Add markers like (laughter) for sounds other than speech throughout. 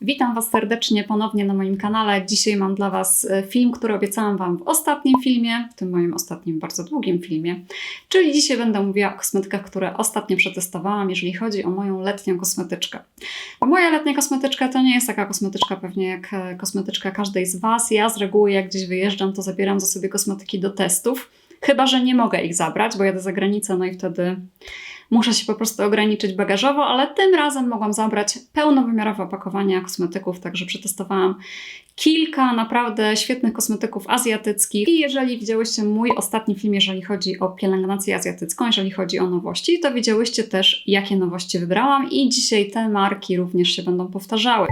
Witam Was serdecznie ponownie na moim kanale. Dzisiaj mam dla Was e, film, który obiecałam Wam w ostatnim filmie, w tym moim ostatnim bardzo długim filmie. Czyli dzisiaj będę mówiła o kosmetykach, które ostatnio przetestowałam, jeżeli chodzi o moją letnią kosmetyczkę. Bo moja letnia kosmetyczka to nie jest taka kosmetyczka pewnie jak e, kosmetyczka każdej z Was. Ja z reguły jak gdzieś wyjeżdżam, to zabieram za sobie kosmetyki do testów. Chyba, że nie mogę ich zabrać, bo jadę za granicę, no i wtedy muszę się po prostu ograniczyć bagażowo, ale tym razem mogłam zabrać pełnowymiarowe opakowania kosmetyków, także przetestowałam kilka naprawdę świetnych kosmetyków azjatyckich. I jeżeli widziałyście mój ostatni film, jeżeli chodzi o pielęgnację azjatycką, jeżeli chodzi o nowości, to widziałyście też, jakie nowości wybrałam i dzisiaj te marki również się będą powtarzały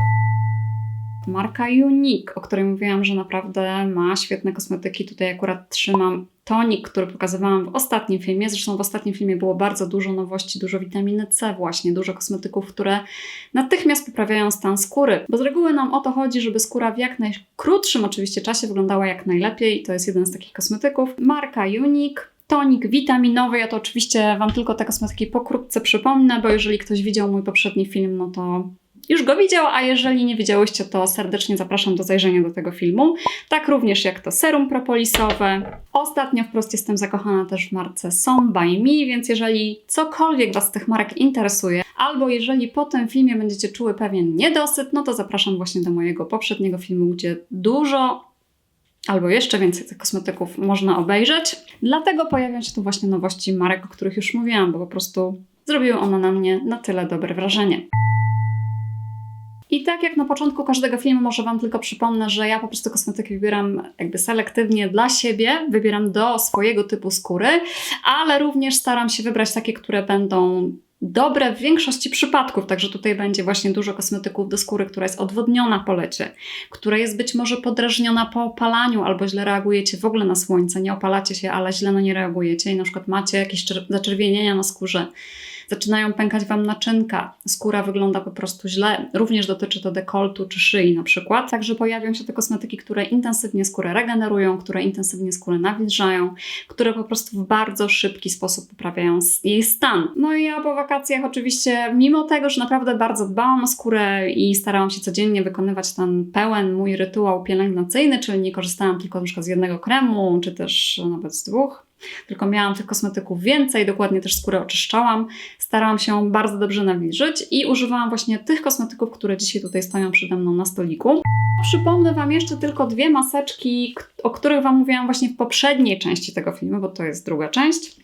marka Unique, o której mówiłam, że naprawdę ma świetne kosmetyki. Tutaj akurat trzymam tonik, który pokazywałam w ostatnim filmie. Zresztą w ostatnim filmie było bardzo dużo nowości, dużo witaminy C, właśnie dużo kosmetyków, które natychmiast poprawiają stan skóry. Bo z reguły nam o to chodzi, żeby skóra w jak najkrótszym oczywiście czasie wyglądała jak najlepiej. To jest jeden z takich kosmetyków. Marka Unique. Tonik witaminowy, ja to oczywiście Wam tylko te kosmetyki pokrótce przypomnę, bo jeżeli ktoś widział mój poprzedni film, no to już go widział, a jeżeli nie widziałyście, to serdecznie zapraszam do zajrzenia do tego filmu. Tak również jak to serum propolisowe. Ostatnio wprost jestem zakochana też w marce Some by Me, więc jeżeli cokolwiek Was z tych marek interesuje, albo jeżeli po tym filmie będziecie czuły pewien niedosyt, no to zapraszam właśnie do mojego poprzedniego filmu, gdzie dużo albo jeszcze więcej tych kosmetyków można obejrzeć. Dlatego pojawiają się tu właśnie nowości marek, o których już mówiłam, bo po prostu zrobiły one na mnie na tyle dobre wrażenie. I tak jak na początku każdego filmu, może Wam tylko przypomnę, że ja po prostu kosmetyki wybieram jakby selektywnie dla siebie, wybieram do swojego typu skóry, ale również staram się wybrać takie, które będą dobre w większości przypadków, także tutaj będzie właśnie dużo kosmetyków do skóry, która jest odwodniona po lecie, która jest być może podrażniona po opalaniu albo źle reagujecie w ogóle na słońce, nie opalacie się, ale źle na nie reagujecie i na przykład macie jakieś zaczerwienienia na skórze zaczynają pękać Wam naczynka, skóra wygląda po prostu źle. Również dotyczy to dekoltu czy szyi na przykład. Także pojawią się te kosmetyki, które intensywnie skórę regenerują, które intensywnie skórę nawilżają, które po prostu w bardzo szybki sposób poprawiają jej stan. No i ja po wakacjach oczywiście, mimo tego, że naprawdę bardzo dbałam o skórę i starałam się codziennie wykonywać ten pełen mój rytuał pielęgnacyjny, czyli nie korzystałam tylko na przykład z jednego kremu, czy też nawet z dwóch, tylko miałam tych kosmetyków więcej, dokładnie też skórę oczyszczałam. Starałam się bardzo dobrze nawilżyć i używałam właśnie tych kosmetyków, które dzisiaj tutaj stoją przede mną na stoliku. Przypomnę Wam jeszcze tylko dwie maseczki, o których Wam mówiłam właśnie w poprzedniej części tego filmu, bo to jest druga część.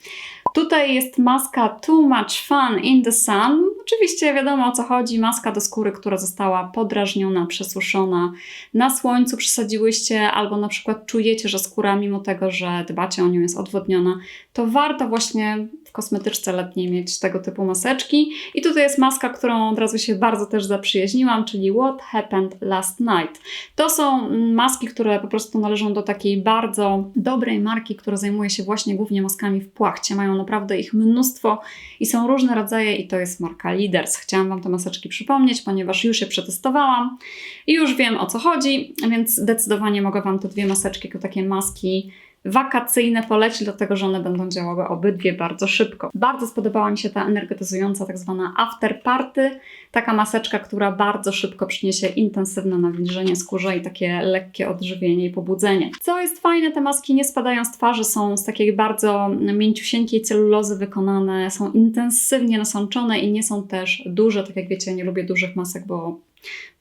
Tutaj jest maska Too Much Fun in the Sun. Oczywiście wiadomo o co chodzi. Maska do skóry, która została podrażniona, przesuszona na słońcu, przesadziłyście, albo na przykład czujecie, że skóra, mimo tego, że dbacie o nią, jest odwodniona, to warto właśnie w kosmetyczce letniej mieć tego typu maseczki. I tutaj jest maska, którą od razu się bardzo też zaprzyjaźniłam, czyli What Happened Last Night. To są maski, które po prostu należą do takiej bardzo dobrej marki, która zajmuje się właśnie głównie maskami w płachcie. Mają naprawdę ich mnóstwo i są różne rodzaje i to jest marka Leaders. Chciałam Wam te maseczki przypomnieć, ponieważ już je przetestowałam i już wiem o co chodzi, więc zdecydowanie mogę Wam te dwie maseczki, jako takie maski wakacyjne polecić, dlatego że one będą działały obydwie bardzo szybko. Bardzo spodobała mi się ta energetyzująca tak zwana after party, taka maseczka, która bardzo szybko przyniesie intensywne nawilżenie skórze i takie lekkie odżywienie i pobudzenie. Co jest fajne, te maski nie spadają z twarzy, są z takiej bardzo mięciusieńkiej celulozy wykonane, są intensywnie nasączone i nie są też duże, tak jak wiecie, nie lubię dużych masek, bo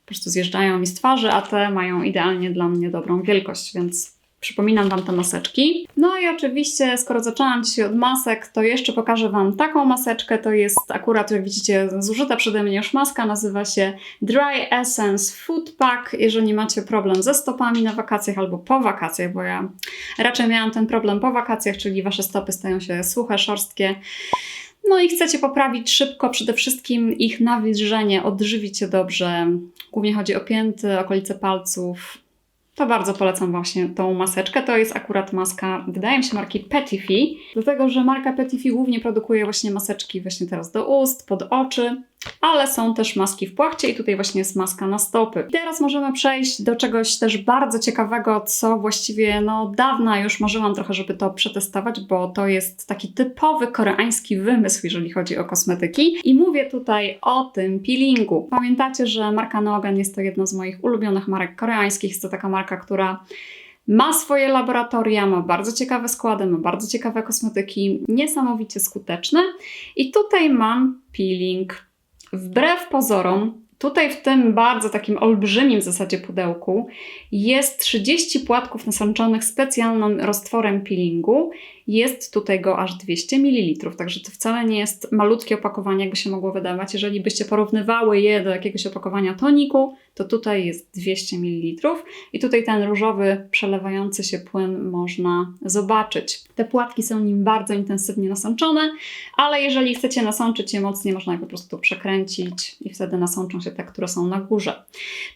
po prostu zjeżdżają mi z twarzy, a te mają idealnie dla mnie dobrą wielkość, więc Przypominam Wam te maseczki. No i oczywiście, skoro zaczęłam dzisiaj od masek, to jeszcze pokażę Wam taką maseczkę. To jest akurat, jak widzicie, zużyta przede mnie już maska. Nazywa się Dry Essence Food Pack. Jeżeli macie problem ze stopami na wakacjach albo po wakacjach, bo ja raczej miałam ten problem po wakacjach, czyli Wasze stopy stają się suche, szorstkie. No i chcecie poprawić szybko przede wszystkim ich nawilżenie, odżywić je dobrze. Głównie chodzi o pięty, okolice palców, to bardzo polecam właśnie tą maseczkę. To jest akurat maska, wydaje mi się, marki Petitfi, dlatego że marka Petitfi głównie produkuje właśnie maseczki właśnie teraz do ust, pod oczy. Ale są też maski w płachcie i tutaj właśnie jest maska na stopy. I teraz możemy przejść do czegoś też bardzo ciekawego, co właściwie no dawna już marzyłam trochę, żeby to przetestować, bo to jest taki typowy koreański wymysł, jeżeli chodzi o kosmetyki. I mówię tutaj o tym peelingu. Pamiętacie, że marka Nogan jest to jedna z moich ulubionych marek koreańskich. Jest to taka marka, która ma swoje laboratoria, ma bardzo ciekawe składy, ma bardzo ciekawe kosmetyki, niesamowicie skuteczne. I tutaj mam peeling Wbrew pozorom, tutaj w tym bardzo takim olbrzymim w zasadzie pudełku jest 30 płatków nasączonych specjalnym roztworem peelingu. Jest tutaj go aż 200 ml, także to wcale nie jest malutkie opakowanie, jakby się mogło wydawać. Jeżeli byście porównywały je do jakiegoś opakowania toniku, to tutaj jest 200 ml i tutaj ten różowy przelewający się płyn można zobaczyć. Te płatki są nim bardzo intensywnie nasączone, ale jeżeli chcecie nasączyć je mocniej, można je po prostu przekręcić i wtedy nasączą się te, które są na górze.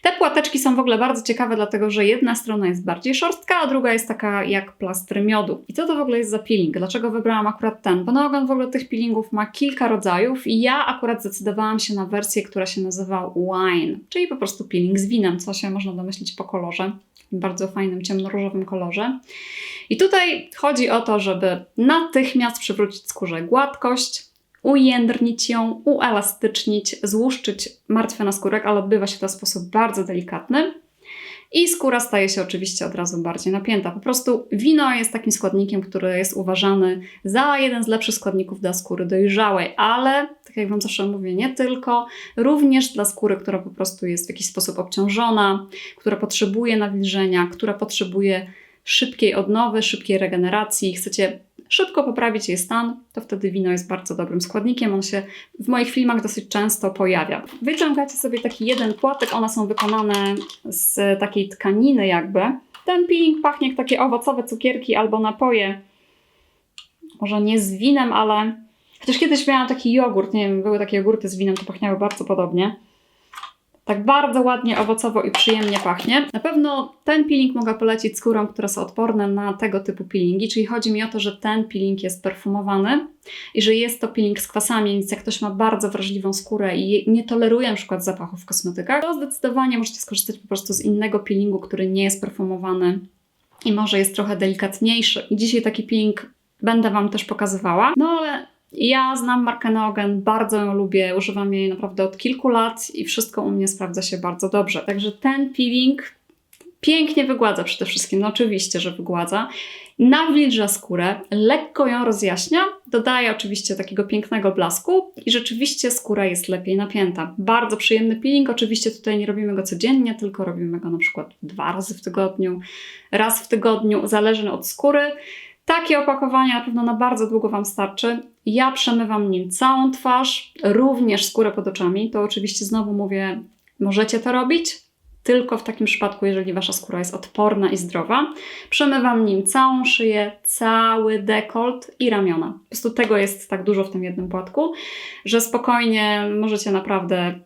Te płateczki są w ogóle bardzo ciekawe, dlatego że jedna strona jest bardziej szorstka, a druga jest taka jak plastry miodu. I co to w ogóle jest za peeling? Dlaczego wybrałam akurat ten? Bo Naogan w ogóle tych peelingów ma kilka rodzajów i ja akurat zdecydowałam się na wersję, która się nazywa wine, czyli po prostu peeling z winem, co się można domyślić po kolorze, w bardzo fajnym, ciemnoróżowym kolorze. I tutaj chodzi o to, żeby natychmiast przywrócić skórze gładkość, ujędrnić ją, uelastycznić, złuszczyć martwy naskórek, ale odbywa się to w sposób bardzo delikatny. I skóra staje się oczywiście od razu bardziej napięta. Po prostu wino jest takim składnikiem, który jest uważany za jeden z lepszych składników dla skóry dojrzałej, ale tak jak Wam zawsze mówię, nie tylko, również dla skóry, która po prostu jest w jakiś sposób obciążona, która potrzebuje nawilżenia, która potrzebuje szybkiej odnowy, szybkiej regeneracji. Chcecie szybko poprawić jej stan, to wtedy wino jest bardzo dobrym składnikiem. On się w moich filmach dosyć często pojawia. Wyciągacie sobie taki jeden płatek, one są wykonane z takiej tkaniny jakby. Ten peeling pachnie jak takie owocowe cukierki albo napoje. Może nie z winem, ale... Chociaż kiedyś miałam taki jogurt, nie wiem, były takie jogurty z winem, to pachniały bardzo podobnie. Tak bardzo ładnie, owocowo i przyjemnie pachnie. Na pewno ten peeling mogę polecić skórom, które są odporne na tego typu peelingi, czyli chodzi mi o to, że ten peeling jest perfumowany i że jest to peeling z kwasami, więc jak ktoś ma bardzo wrażliwą skórę i nie toleruje na przykład zapachów w kosmetykach, to zdecydowanie możecie skorzystać po prostu z innego peelingu, który nie jest perfumowany i może jest trochę delikatniejszy. I dzisiaj taki peeling będę Wam też pokazywała. No ale ja znam markę Neogen, bardzo ją lubię, używam jej naprawdę od kilku lat i wszystko u mnie sprawdza się bardzo dobrze. Także ten peeling pięknie wygładza przede wszystkim, no oczywiście, że wygładza. Nawilża skórę, lekko ją rozjaśnia, dodaje oczywiście takiego pięknego blasku i rzeczywiście skóra jest lepiej napięta. Bardzo przyjemny peeling, oczywiście tutaj nie robimy go codziennie, tylko robimy go na przykład dwa razy w tygodniu, raz w tygodniu, zależy od skóry. Takie opakowanie na pewno na bardzo długo Wam starczy. Ja przemywam nim całą twarz, również skórę pod oczami. To oczywiście znowu mówię, możecie to robić, tylko w takim przypadku, jeżeli Wasza skóra jest odporna i zdrowa. Przemywam nim całą szyję, cały dekolt i ramiona. Po prostu tego jest tak dużo w tym jednym płatku, że spokojnie możecie naprawdę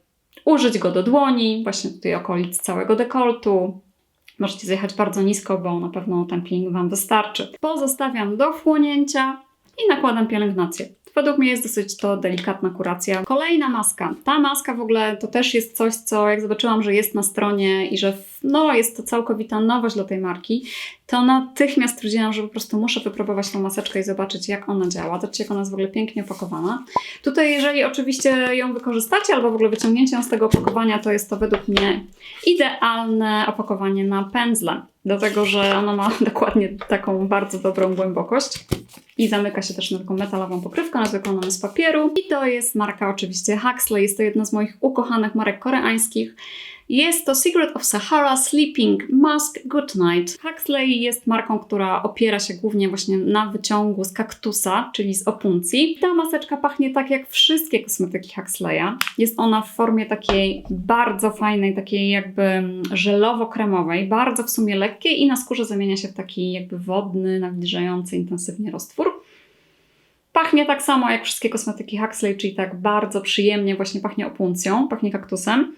użyć go do dłoni, właśnie tutaj okolic całego dekoltu, Możecie zjechać bardzo nisko, bo na pewno ten peeling Wam wystarczy. Pozostawiam do wchłonięcia i nakładam pielęgnację. Według mnie jest dosyć to delikatna kuracja. Kolejna maska. Ta maska w ogóle to też jest coś, co jak zobaczyłam, że jest na stronie i że no, jest to całkowita nowość dla tej marki, to natychmiast stwierdziłam, że po prostu muszę wypróbować tą maseczkę i zobaczyć, jak ona działa. Zobaczcie, jak ona jest w ogóle pięknie opakowana. Tutaj, jeżeli oczywiście ją wykorzystacie, albo w ogóle wyciągnięcie ją z tego opakowania, to jest to według mnie idealne opakowanie na pędzle. Dlatego, że ona ma (laughs) dokładnie taką bardzo dobrą głębokość i zamyka się też na taką metalową pokrywkę, ona wykonana z papieru. I to jest marka oczywiście Huxley, jest to jedna z moich ukochanych marek koreańskich. Jest to Secret of Sahara Sleeping Mask Goodnight. Huxley jest marką, która opiera się głównie właśnie na wyciągu z kaktusa, czyli z opuncji. Ta maseczka pachnie tak jak wszystkie kosmetyki Huxleya. Jest ona w formie takiej bardzo fajnej, takiej jakby żelowo-kremowej, bardzo w sumie lekkiej i na skórze zamienia się w taki jakby wodny, nawilżający intensywnie roztwór. Pachnie tak samo jak wszystkie kosmetyki Huxley, czyli tak bardzo przyjemnie właśnie pachnie opuncją, pachnie kaktusem.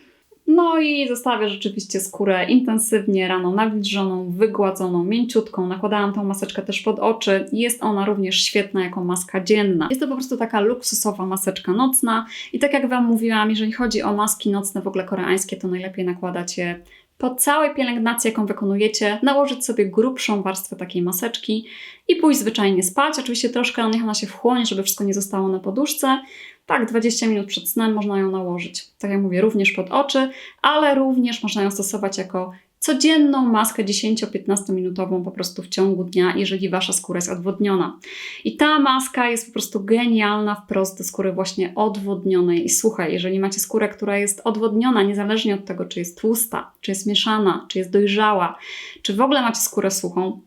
No i zostawia rzeczywiście skórę intensywnie rano nawilżoną, wygładzoną, mięciutką. Nakładałam tą maseczkę też pod oczy. Jest ona również świetna jako maska dzienna. Jest to po prostu taka luksusowa maseczka nocna i tak jak Wam mówiłam, jeżeli chodzi o maski nocne w ogóle koreańskie, to najlepiej nakładać je po całej pielęgnacji, jaką wykonujecie, nałożyć sobie grubszą warstwę takiej maseczki i pójść zwyczajnie spać. Oczywiście troszkę niech ona się wchłonie, żeby wszystko nie zostało na poduszce. Tak, 20 minut przed snem można ją nałożyć. Tak jak mówię, również pod oczy, ale również można ją stosować jako codzienną maskę 10-15 minutową po prostu w ciągu dnia, jeżeli wasza skóra jest odwodniona. I ta maska jest po prostu genialna wprost do skóry właśnie odwodnionej. I słuchaj, jeżeli macie skórę, która jest odwodniona, niezależnie od tego, czy jest tłusta, czy jest mieszana, czy jest dojrzała, czy w ogóle macie skórę suchą,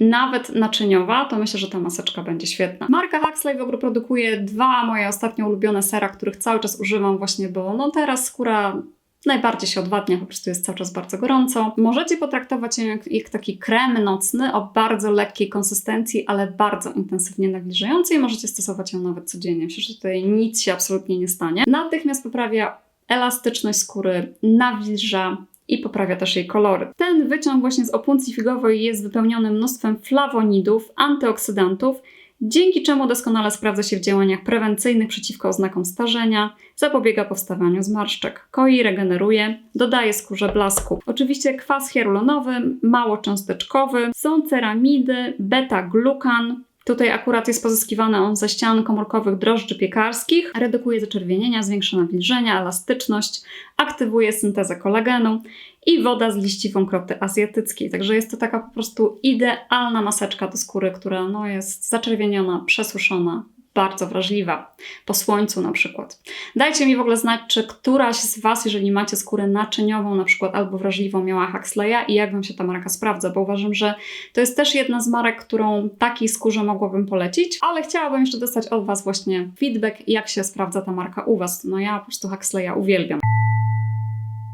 nawet naczyniowa, to myślę, że ta maseczka będzie świetna. Marka Huxley w ogóle produkuje dwa moje ostatnio ulubione sera, których cały czas używam właśnie, bo no teraz skóra najbardziej się odwadnia, po prostu jest cały czas bardzo gorąco. Możecie potraktować ją jak, jak, taki krem nocny o bardzo lekkiej konsystencji, ale bardzo intensywnie nawilżającej. Możecie stosować ją nawet codziennie. Myślę, że tutaj nic się absolutnie nie stanie. Natychmiast poprawia elastyczność skóry, nawilża, i poprawia też jej kolory. Ten wyciąg właśnie z opuncji figowej jest wypełniony mnóstwem flawonidów, antyoksydantów, dzięki czemu doskonale sprawdza się w działaniach prewencyjnych przeciwko oznakom starzenia, zapobiega powstawaniu zmarszczek, koi, regeneruje, dodaje skórze blasku. Oczywiście kwas hyaluronowy, mało cząsteczkowy, są ceramidy, beta-glukan, Tutaj akurat jest pozyskiwany on ze ścian komórkowych drożdży piekarskich, redukuje zaczerwienienia, zwiększa nawilżenia, elastyczność, aktywuje syntezę kolagenu i woda z liści wąkroty azjatyckiej. Także jest to taka po prostu idealna maseczka do skóry, która no, jest zaczerwieniona, przesuszona, bardzo wrażliwa, po słońcu na przykład. Dajcie mi w ogóle znać, czy któraś z Was, jeżeli macie skórę naczyniową na przykład albo wrażliwą, miała Huxleya i jak Wam się ta marka sprawdza, bo uważam, że to jest też jedna z marek, którą takiej skórze mogłabym polecić, ale chciałabym jeszcze dostać od Was właśnie feedback, jak się sprawdza ta marka u Was. No ja po prostu Huxleya uwielbiam.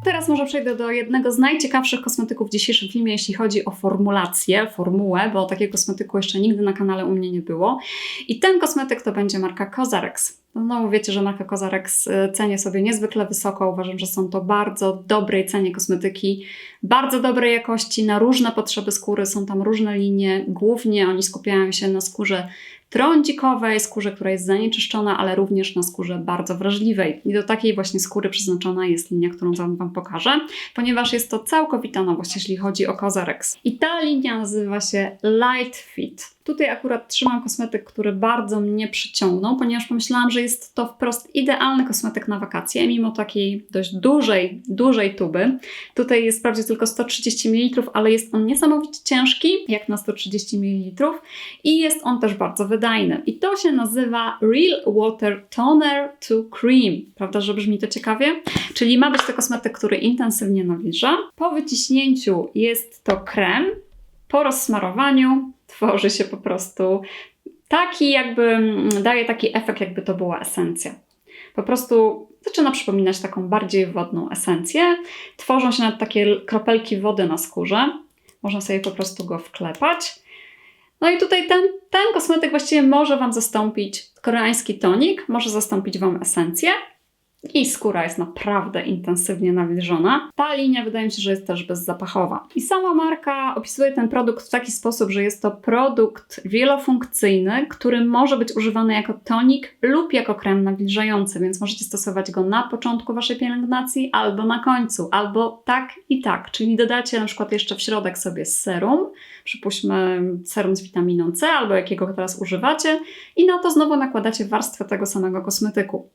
Teraz może przejdę do jednego z najciekawszych kosmetyków w dzisiejszym filmie, jeśli chodzi o formulację, formułę, bo takiego kosmetyku jeszcze nigdy na kanale u mnie nie było. I ten kosmetyk to będzie marka Cozarex. No, wiecie, że marka Cozarex y, cenię sobie niezwykle wysoko. Uważam, że są to bardzo dobrej cenie kosmetyki, bardzo dobrej jakości, na różne potrzeby skóry. Są tam różne linie. Głównie oni skupiają się na skórze trądzikowej, skórze, która jest zanieczyszczona, ale również na skórze bardzo wrażliwej. I do takiej właśnie skóry przeznaczona jest linia, którą Wam pokażę, ponieważ jest to całkowita nowość, jeśli chodzi o Cozarex. I ta linia nazywa się Light Fit. Tutaj akurat trzymam kosmetyk, który bardzo mnie przyciągnął, ponieważ pomyślałam, że jest to wprost idealny kosmetyk na wakacje, mimo takiej dość dużej, dużej tuby. Tutaj jest wprawdzie tylko 130 ml, ale jest on niesamowicie ciężki, jak na 130 ml i jest on też bardzo wydajny. I to się nazywa Real Water Toner to Cream. Prawda, że brzmi to ciekawie? Czyli ma być to kosmetyk, który intensywnie nawilża. Po wyciśnięciu jest to krem, po rozsmarowaniu tworzy się po prostu taki jakby, daje taki efekt, jakby to była esencja. Po prostu zaczyna przypominać taką bardziej wodną esencję. Tworzą się nawet takie kropelki wody na skórze. Można sobie po prostu go wklepać. No i tutaj ten, ten kosmetyk właściwie może Wam zastąpić koreański tonik, może zastąpić Wam esencję i skóra jest naprawdę intensywnie nawilżona. Ta linia wydaje mi się, że jest też bezzapachowa. I sama marka opisuje ten produkt w taki sposób, że jest to produkt wielofunkcyjny, który może być używany jako tonik lub jako krem nawilżający, więc możecie stosować go na początku waszej pielęgnacji albo na końcu, albo tak i tak. Czyli dodacie na przykład jeszcze w środek sobie serum, przypuśćmy serum z witaminą C albo jakiego teraz używacie i na to znowu nakładacie warstwę tego samego kosmetyku.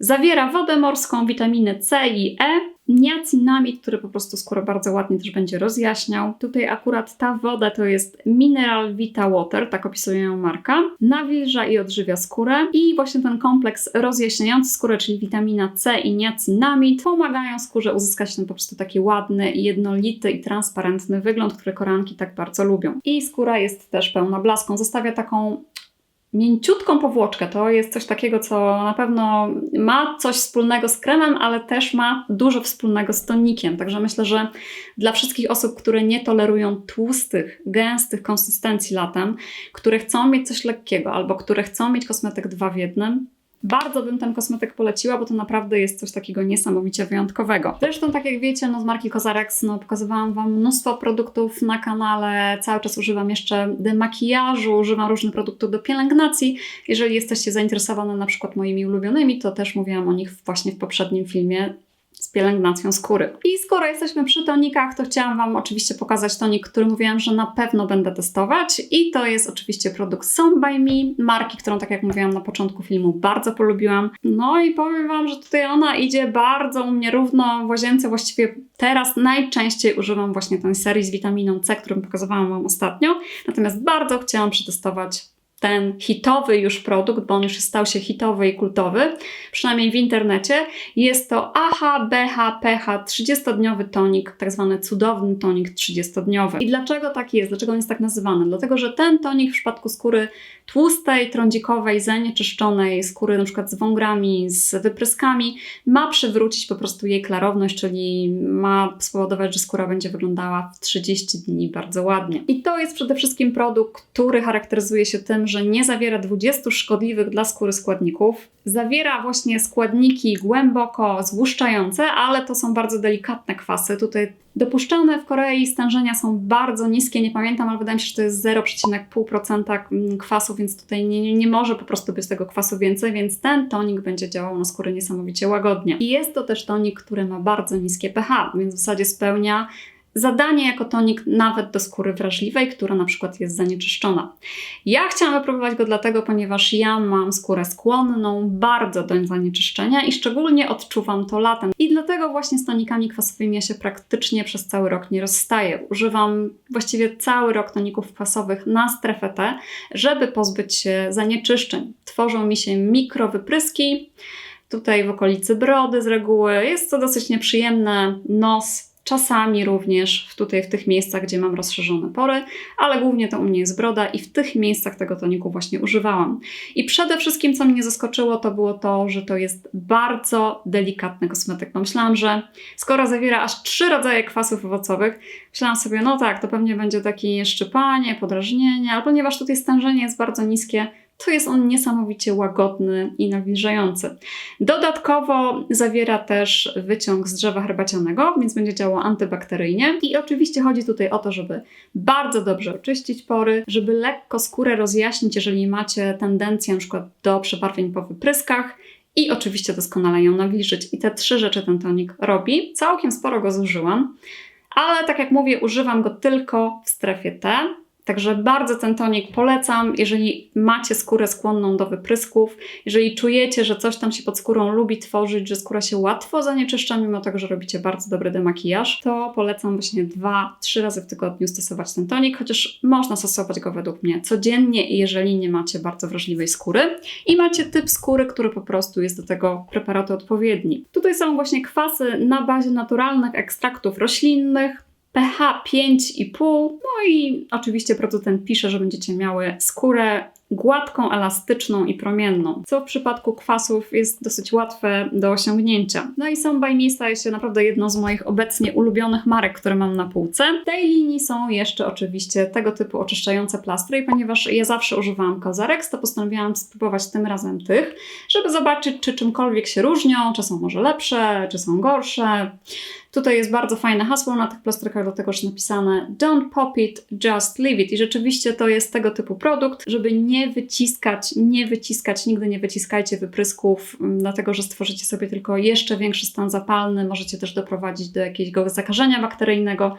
Zawiera wodę morską, witaminy C i E, niacinamid, który po prostu skórę bardzo ładnie też będzie rozjaśniał. Tutaj akurat ta woda to jest Mineral Vita Water, tak opisuje ją marka. Nawilża i odżywia skórę i właśnie ten kompleks rozjaśniający skórę, czyli witamina C i niacinamid pomagają skórze uzyskać ten po prostu taki ładny, jednolity i transparentny wygląd, który koranki tak bardzo lubią. I skóra jest też pełna blaską, zostawia taką mięciutką powłoczkę. To jest coś takiego, co na pewno ma coś wspólnego z kremem, ale też ma dużo wspólnego z tonikiem. Także myślę, że dla wszystkich osób, które nie tolerują tłustych, gęstych konsystencji latem, które chcą mieć coś lekkiego albo które chcą mieć kosmetyk dwa w jednym, Bardzo bym ten kosmetyk poleciła, bo to naprawdę jest coś takiego niesamowicie wyjątkowego. Zresztą, tak jak wiecie, no z marki Cozarex no, pokazywałam Wam mnóstwo produktów na kanale. Cały czas używam jeszcze demakijażu, używam różnych produktów do pielęgnacji. Jeżeli jesteście zainteresowane na przykład moimi ulubionymi, to też mówiłam o nich właśnie w poprzednim filmie z pielęgnacją skóry. I skoro jesteśmy przy tonikach, to chciałam Wam oczywiście pokazać tonik, który mówiłam, że na pewno będę testować. I to jest oczywiście produkt Some by Me, marki, którą tak jak mówiłam na początku filmu bardzo polubiłam. No i powiem Wam, że tutaj ona idzie bardzo u mnie równo w łazience. Właściwie teraz najczęściej używam właśnie tej serii z witaminą C, którą pokazywałam Wam ostatnio. Natomiast bardzo chciałam przetestować ten hitowy już produkt, bo on już stał się hitowy i kultowy, przynajmniej w internecie. Jest to AHA BH PH 30-dniowy tonik, tak zwany cudowny tonik 30-dniowy. I dlaczego tak jest? Dlaczego on jest tak nazywany? Dlatego, że ten tonik w przypadku skóry tłustej, trądzikowej, zanieczyszczonej, skóry na przykład z wągrami, z wypryskami, ma przywrócić po prostu jej klarowność, czyli ma spowodować, że skóra będzie wyglądała w 30 dni bardzo ładnie. I to jest przede wszystkim produkt, który charakteryzuje się tym, że nie zawiera 20 szkodliwych dla skóry składników. Zawiera właśnie składniki głęboko złuszczające, ale to są bardzo delikatne kwasy. Tutaj dopuszczone w Korei stężenia są bardzo niskie, nie pamiętam, ale wydaje mi się, że to jest 0,5% kwasu, więc tutaj nie, nie może po prostu być tego kwasu więcej, więc ten tonik będzie działał na skórę niesamowicie łagodnie. I jest to też tonik, który ma bardzo niskie pH, więc w zasadzie spełnia zadanie jako tonik nawet do skóry wrażliwej, która na przykład jest zanieczyszczona. Ja chciałam wypróbować go dlatego, ponieważ ja mam skórę skłonną bardzo do zanieczyszczenia i szczególnie odczuwam to latem. I dlatego właśnie z tonikami kwasowymi ja się praktycznie przez cały rok nie rozstaję. Używam właściwie cały rok toników kwasowych na strefę T, żeby pozbyć się zanieczyszczeń. Tworzą mi się mikrowypryski, tutaj w okolicy brody z reguły. Jest to dosyć nieprzyjemne, nos Czasami również tutaj w tych miejscach, gdzie mam rozszerzone pory, ale głównie to u mnie jest broda i w tych miejscach tego toniku właśnie używałam. I przede wszystkim, co mnie zaskoczyło, to było to, że to jest bardzo delikatny kosmetyk. Pomyślałam, że skoro zawiera aż trzy rodzaje kwasów owocowych, myślałam sobie, no tak, to pewnie będzie takie szczypanie, podrażnienie, ale ponieważ tutaj stężenie jest bardzo niskie, to jest on niesamowicie łagodny i nawilżający. Dodatkowo zawiera też wyciąg z drzewa herbacianego, więc będzie działał antybakteryjnie. I oczywiście chodzi tutaj o to, żeby bardzo dobrze oczyścić pory, żeby lekko skórę rozjaśnić, jeżeli macie tendencję przykład do przebarwień po wypryskach, i oczywiście doskonale ją nawilżyć. I te trzy rzeczy ten tonik robi. Całkiem sporo go zużyłam, ale tak jak mówię, używam go tylko w strefie T. Także bardzo ten tonik polecam, jeżeli macie skórę skłonną do wyprysków, jeżeli czujecie, że coś tam się pod skórą lubi tworzyć, że skóra się łatwo zanieczyszcza, mimo tego, że robicie bardzo dobry demakijaż, to polecam właśnie dwa, trzy razy w tygodniu stosować ten tonik, chociaż można stosować go według mnie codziennie, jeżeli nie macie bardzo wrażliwej skóry i macie typ skóry, który po prostu jest do tego preparatu odpowiedni. Tutaj są właśnie kwasy na bazie naturalnych ekstraktów roślinnych, pH 5,5. No i oczywiście producent pisze, że będziecie miały skórę gładką, elastyczną i promienną, co w przypadku kwasów jest dosyć łatwe do osiągnięcia. No i Some by staje się naprawdę jedną z moich obecnie ulubionych marek, które mam na półce. W tej linii są jeszcze oczywiście tego typu oczyszczające plastry i ponieważ ja zawsze używałam Cozarex, to postanowiłam spróbować tym razem tych, żeby zobaczyć, czy czymkolwiek się różnią, czy są może lepsze, czy są gorsze. Tutaj jest bardzo fajne hasło na tych plastrykach, dlatego że napisane Don't pop it, just leave it. I rzeczywiście to jest tego typu produkt, żeby nie wyciskać, nie wyciskać, nigdy nie wyciskajcie wyprysków, mm, dlatego że stworzycie sobie tylko jeszcze większy stan zapalny, możecie też doprowadzić do jakiegoś zakażenia bakteryjnego.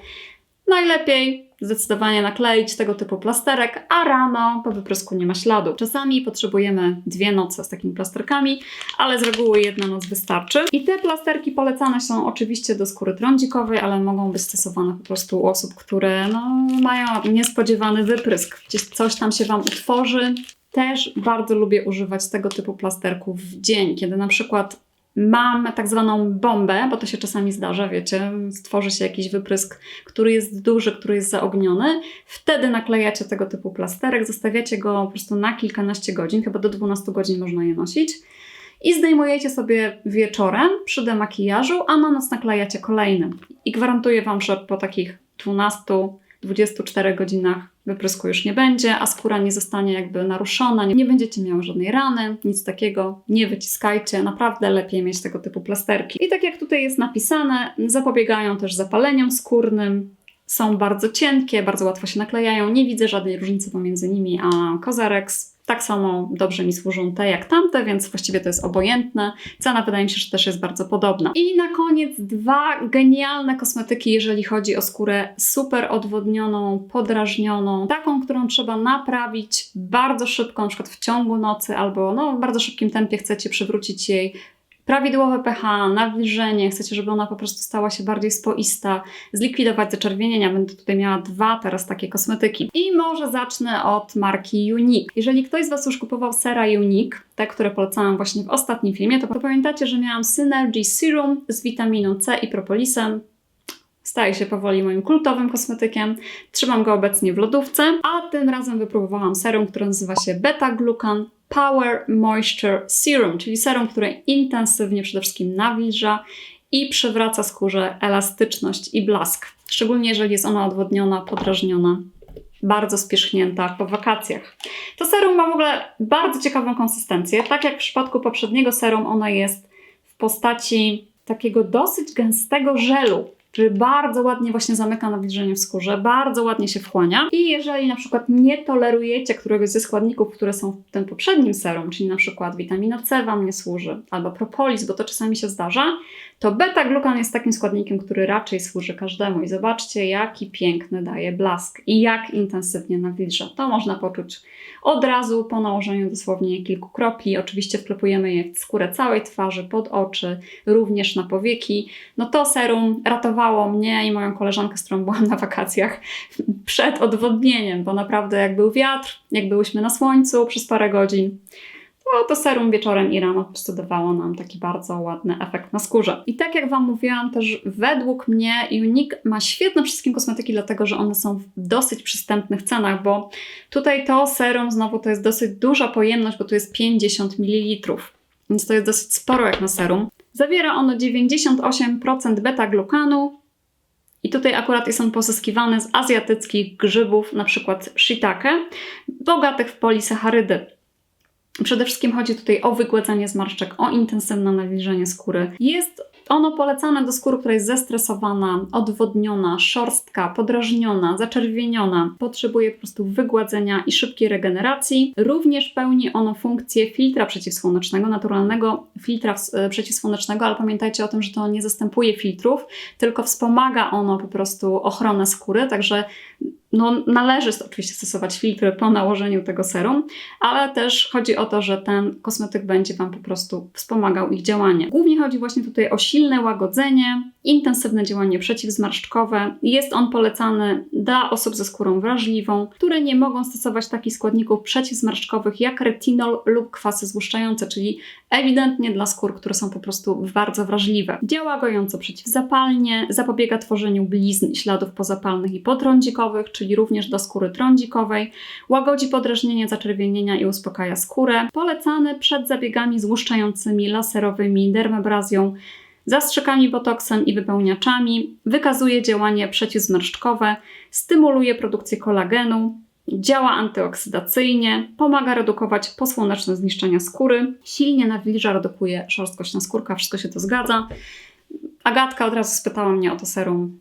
Najlepiej zdecydowanie nakleić tego typu plasterek, a rano po wyprysku nie ma śladu. Czasami potrzebujemy dwie noce z takimi plasterkami, ale z reguły jedna noc wystarczy. I te plasterki polecane są oczywiście do skóry trądzikowej, ale mogą być stosowane po prostu u osób, które no, mają niespodziewany wyprysk. Gdzieś coś tam się Wam utworzy. Też bardzo lubię używać tego typu plasterków w dzień, kiedy na przykład Mam tak zwaną bombę, bo to się czasami zdarza, wiecie, stworzy się jakiś wyprysk, który jest duży, który jest zaogniony. Wtedy naklejacie tego typu plasterek, zostawiacie go po prostu na kilkanaście godzin, chyba do 12 godzin można je nosić. I zdejmujecie sobie wieczorem przy demakijażu, a na noc naklejacie kolejny. I gwarantuję Wam, że po takich 12 24 godzinach wyprysku już nie będzie, a skóra nie zostanie jakby naruszona, nie, będziecie miały żadnej rany, nic takiego, nie wyciskajcie, naprawdę lepiej mieć tego typu plasterki. I tak jak tutaj jest napisane, zapobiegają też zapaleniom skórnym, są bardzo cienkie, bardzo łatwo się naklejają, nie widzę żadnej różnicy pomiędzy nimi a Kozarex. Tak samo dobrze mi służą te jak tamte, więc właściwie to jest obojętne. Cena wydaje mi się, że też jest bardzo podobna. I na koniec dwa genialne kosmetyki, jeżeli chodzi o skórę super odwodnioną, podrażnioną, taką, którą trzeba naprawić bardzo szybko, na przykład w ciągu nocy albo no, w bardzo szybkim tempie chcecie przywrócić jej prawidłowe pH, nawilżenie, chcecie, żeby ona po prostu stała się bardziej spoista, zlikwidować zaczerwienienia. Będę tutaj miała dwa teraz takie kosmetyki. I może zacznę od marki Unique. Jeżeli ktoś z Was już kupował sera Unique, te, które polecałam właśnie w ostatnim filmie, to pamiętacie, że miałam Synergy Serum z witaminą C i propolisem. Staje się powoli moim kultowym kosmetykiem. Trzymam go obecnie w lodówce, a tym razem wypróbowałam serum, które nazywa się Beta Glucan Power Moisture Serum, czyli serum, które intensywnie przede wszystkim nawilża i przywraca skórze elastyczność i blask. Szczególnie jeżeli jest ona odwodniona, podrażniona, bardzo spierzchnięta po wakacjach. To serum ma w ogóle bardzo ciekawą konsystencję. Tak jak w przypadku poprzedniego serum, ona jest w postaci takiego dosyć gęstego żelu czyli bardzo ładnie właśnie zamyka nawilżenie w skórze, bardzo ładnie się wchłania. I jeżeli na przykład nie tolerujecie któregoś ze składników, które są w tym poprzednim serum, czyli na przykład witamina C Wam nie służy, albo propolis, bo to czasami się zdarza, to beta-glukan jest takim składnikiem, który raczej służy każdemu. I zobaczcie, jaki piękny daje blask i jak intensywnie nawilża. To można poczuć od razu po nałożeniu dosłownie kilku kropli. Oczywiście wklepujemy je w skórę całej twarzy, pod oczy, również na powieki. No to serum ratowało mnie i moją koleżankę, z którą byłam na wakacjach przed odwodnieniem, bo naprawdę jak był wiatr, jak byłyśmy na słońcu przez parę godzin, to, to serum wieczorem i rano po prostu dawało nam taki bardzo ładny efekt na skórze. I tak jak Wam mówiłam, też według mnie Unique ma świetne wszystkie kosmetyki, dlatego że one są w dosyć przystępnych cenach, bo tutaj to serum znowu to jest dosyć duża pojemność, bo tu jest 50 ml, więc to jest dosyć sporo jak na serum. Zawiera ono 98% beta-glukanu, i tutaj akurat jest on pozyskiwany z azjatyckich grzybów, na przykład shiitake, bogatych w polisacharydy. Przede wszystkim chodzi tutaj o wygładzenie zmarszczek, o intensywne nawilżenie skóry. Jest ono polecane do skóry, która jest zestresowana, odwodniona, szorstka, podrażniona, zaczerwieniona. Potrzebuje po prostu wygładzenia i szybkiej regeneracji. Również pełni ono funkcję filtra przeciwsłonecznego, naturalnego filtra e, przeciwsłonecznego, ale pamiętajcie o tym, że to nie zastępuje filtrów, tylko wspomaga ono po prostu ochronę skóry, także no, należy oczywiście stosować filtry po nałożeniu tego serum, ale też chodzi o to, że ten kosmetyk będzie Wam po prostu wspomagał ich działanie. Głównie chodzi właśnie tutaj o silne łagodzenie, intensywne działanie przeciwzmarszczkowe. Jest on polecany dla osób ze skórą wrażliwą, które nie mogą stosować takich składników przeciwzmarszczkowych jak retinol lub kwasy złuszczające, czyli ewidentnie dla skór, które są po prostu bardzo wrażliwe. Działa gojąco przeciwzapalnie, zapobiega tworzeniu blizn i śladów pozapalnych i potrądzikowych, czyli również do skóry trądzikowej, łagodzi podrażnienie, zaczerwienienia i uspokaja skórę. Polecany przed zabiegami złuszczającymi, laserowymi, dermabrazją, zastrzykami botoksem i wypełniaczami, wykazuje działanie przeciwzmarszczkowe, stymuluje produkcję kolagenu, działa antyoksydacyjnie, pomaga redukować posłoneczne zniszczenia skóry, silnie nawilża, redukuje szorstkość na skórka, wszystko się to zgadza. Agatka od razu spytała mnie o to serum,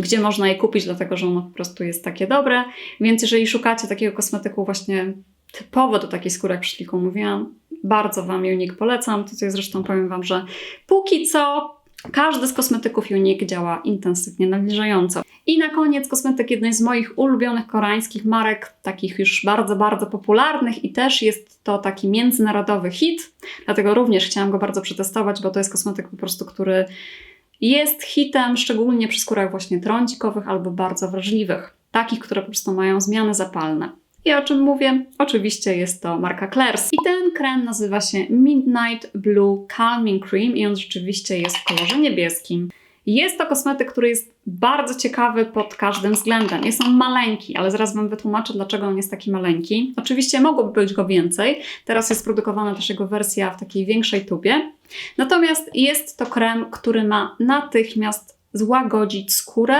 gdzie można je kupić, dlatego że ono po prostu jest takie dobre. Więc jeżeli szukacie takiego kosmetyku właśnie typowo do jak przed chwilką mówiłam, bardzo Wam Unique polecam. Tutaj zresztą powiem Wam, że póki co każdy z kosmetyków Unique działa intensywnie nawilżająco. I na koniec kosmetyk jednej z moich ulubionych koreańskich marek, takich już bardzo, bardzo popularnych i też jest to taki międzynarodowy hit, dlatego również chciałam go bardzo przetestować, bo to jest kosmetyk po prostu, który jest hitem, szczególnie przy skórach właśnie trądzikowych albo bardzo wrażliwych, takich, które po prostu mają zmiany zapalne. I o czym mówię? Oczywiście jest to marka Claire's. I ten krem nazywa się Midnight Blue Calming Cream i on rzeczywiście jest w kolorze niebieskim. Jest to kosmetyk, który jest bardzo ciekawy pod każdym względem. Jest on maleńki, ale zaraz Wam wytłumaczę, dlaczego on jest taki maleńki. Oczywiście mogłoby być go więcej. Teraz jest produkowana też jego wersja w takiej większej tubie. Natomiast jest to krem, który ma natychmiast złagodzić skórę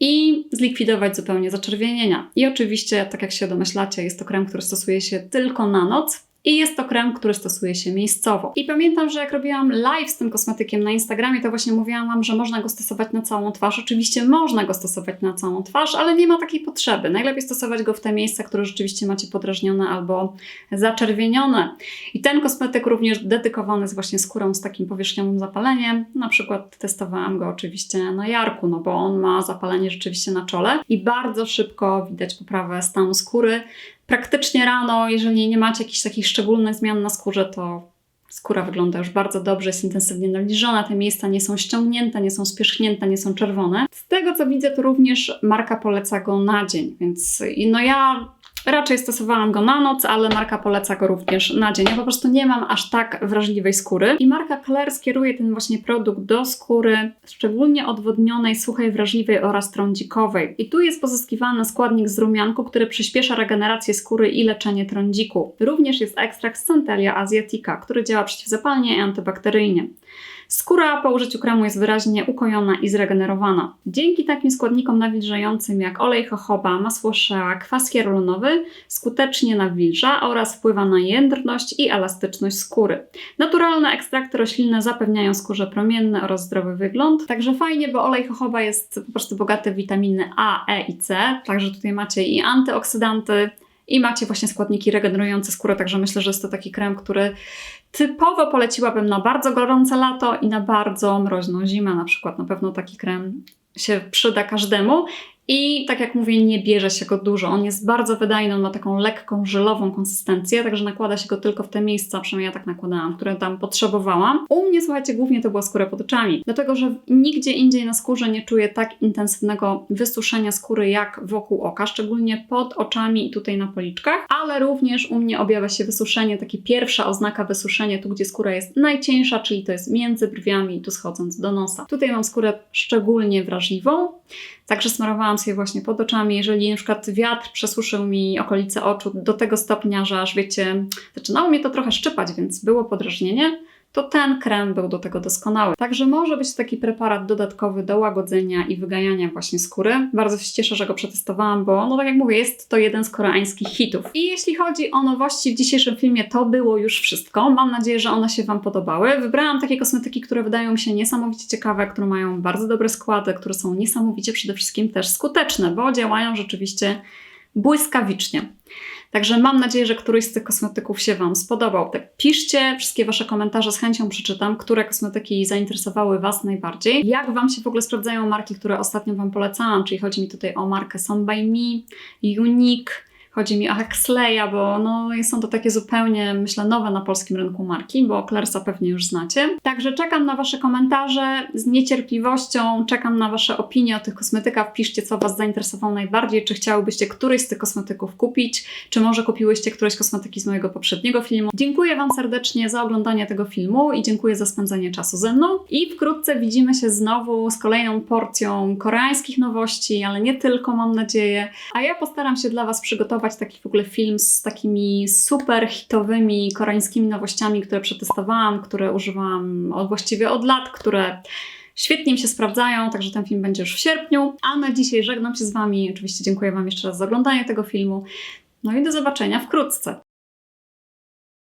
i zlikwidować zupełnie zaczerwienienia. I oczywiście, tak jak się domyślacie, jest to krem, który stosuje się tylko na noc, i jest to krem, który stosuje się miejscowo. I pamiętam, że jak robiłam live z tym kosmetykiem na Instagramie, to właśnie mówiłam Wam, że można go stosować na całą twarz. Oczywiście można go stosować na całą twarz, ale nie ma takiej potrzeby. Najlepiej stosować go w te miejsca, które rzeczywiście macie podrażnione albo zaczerwienione. I ten kosmetyk również dedykowany jest właśnie skórą z takim powierzchniowym zapaleniem. Na przykład testowałam go oczywiście na jarku, no bo on ma zapalenie rzeczywiście na czole i bardzo szybko widać poprawę stanu skóry praktycznie rano, jeżeli nie macie jakichś takich szczególnych zmian na skórze, to skóra wygląda już bardzo dobrze, jest intensywnie nawilżona, te miejsca nie są ściągnięte, nie są spierzchnięte, nie są czerwone. Z tego co widzę, to również marka poleca go na dzień, więc no ja Raczej stosowałam go na noc, ale marka poleca go również na dzień. Ja po prostu nie mam aż tak wrażliwej skóry. I marka Claire skieruje ten właśnie produkt do skóry szczególnie odwodnionej, suchej, wrażliwej oraz trądzikowej. I tu jest pozyskiwany składnik z rumianku, który przyspiesza regenerację skóry i leczenie trądziku. Również jest ekstrakt z Centellia asiatica, który działa przeciwzapalnie i antybakteryjnie. Skóra po użyciu kremu jest wyraźnie ukojona i zregenerowana. Dzięki takim składnikom nawilżającym jak olej jojoba, masło shea, kwas hyaluronowy skutecznie nawilża oraz wpływa na jędrność i elastyczność skóry. Naturalne ekstrakty roślinne zapewniają skórze promienny oraz zdrowy wygląd. Także fajnie, bo olej jojoba jest po prostu bogaty w witaminy A, E i C. Także tutaj macie i antyoksydanty, i macie właśnie składniki regenerujące skórę, także myślę, że jest to taki krem, który typowo poleciłabym na bardzo gorące lato i na bardzo mroźną zimę. Na przykład na pewno taki krem się przyda każdemu. I tak jak mówię, nie bierze się go dużo. On jest bardzo wydajny, on ma taką lekką, żelową konsystencję, także nakłada się go tylko w te miejsca, przynajmniej ja tak nakładałam, które tam potrzebowałam. U mnie, słuchajcie, głównie to była skóra pod oczami, dlatego że nigdzie indziej na skórze nie czuję tak intensywnego wysuszenia skóry jak wokół oka, szczególnie pod oczami i tutaj na policzkach, ale również u mnie objawia się wysuszenie, takie pierwsza oznaka wysuszenia, tu gdzie skóra jest najcieńsza, czyli to jest między brwiami, tu schodząc do nosa. Tutaj mam skórę szczególnie wrażliwą, Także smarowałam sobie właśnie pod oczami. Jeżeli na przykład wiatr przesuszył mi okolice oczu do tego stopnia, że aż wiecie, zaczynało mnie to trochę szczypać, więc było podrażnienie, to ten krem był do tego doskonały. Także może być taki preparat dodatkowy do łagodzenia i wygajania właśnie skóry. Bardzo się cieszę, że go przetestowałam, bo no tak jak mówię, jest to jeden z koreańskich hitów. I jeśli chodzi o nowości w dzisiejszym filmie, to było już wszystko. Mam nadzieję, że one się Wam podobały. Wybrałam takie kosmetyki, które wydają mi się niesamowicie ciekawe, które mają bardzo dobre składy, które są niesamowicie przede wszystkim też skuteczne, bo działają rzeczywiście błyskawicznie. Także mam nadzieję, że któryś z tych kosmetyków się Wam spodobał. Tak, piszcie wszystkie Wasze komentarze, z chęcią przeczytam, które kosmetyki zainteresowały Was najbardziej. Jak Wam się w ogóle sprawdzają marki, które ostatnio Wam polecałam, czyli chodzi mi tutaj o markę Son by Me, Unique, Chodzi mi o Huxleya, bo no, są to takie zupełnie, myślę, nowe na polskim rynku marki, bo Claresa pewnie już znacie. Także czekam na Wasze komentarze z niecierpliwością, czekam na Wasze opinie o tych kosmetykach. Piszcie, co Was zainteresowało najbardziej, czy chciałybyście któryś z tych kosmetyków kupić, czy może kupiłyście któreś kosmetyki z mojego poprzedniego filmu. Dziękuję Wam serdecznie za oglądanie tego filmu i dziękuję za spędzenie czasu ze mną. I wkrótce widzimy się znowu z kolejną porcją koreańskich nowości, ale nie tylko, mam nadzieję. A ja postaram się dla Was przygotować taki w ogóle film z takimi super hitowymi koreańskimi nowościami, które przetestowałam, które używałam od, właściwie od lat, które świetnie mi się sprawdzają, także ten film będzie już w sierpniu. A na dzisiaj żegnam się z Wami. Oczywiście dziękuję Wam jeszcze raz za oglądanie tego filmu. No i do zobaczenia wkrótce.